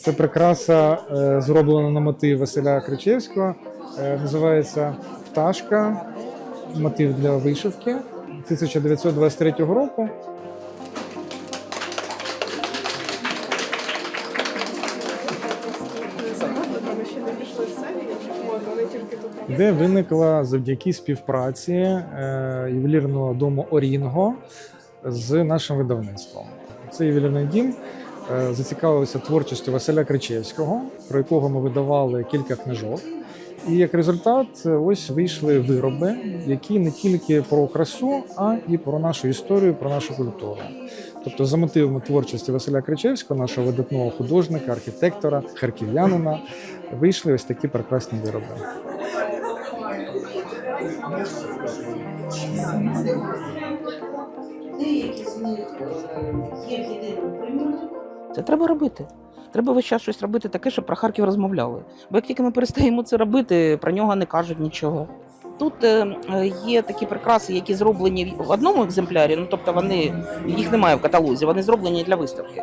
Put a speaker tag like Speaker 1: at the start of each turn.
Speaker 1: Це прикраса е, зроблена на мотив Василя Кричевського. Е, Називається Пташка. Мотив для вишивки 1923 року. Де виникла завдяки співпраці е, ювелірного дому Орінго з нашим видавництвом. Цей ювелірний дім е, зацікавився творчістю Василя Кричевського, про якого ми видавали кілька книжок. І як результат, е, ось вийшли вироби, які не тільки про красу, а і про нашу історію, про нашу культуру. Тобто, за мотивами творчості Василя Кричевського, нашого видатного художника, архітектора, харків'янина, вийшли ось такі прекрасні вироби.
Speaker 2: Деякі з них е, є в єдиному примірнику.
Speaker 3: Це треба робити. Треба весь час щось робити таке, щоб про Харків розмовляли. Бо як тільки ми перестаємо це робити, про нього не кажуть нічого. Тут е, е, є такі прикраси, які зроблені в одному екземплярі, ну тобто вони їх немає в каталозі, вони зроблені для виставки.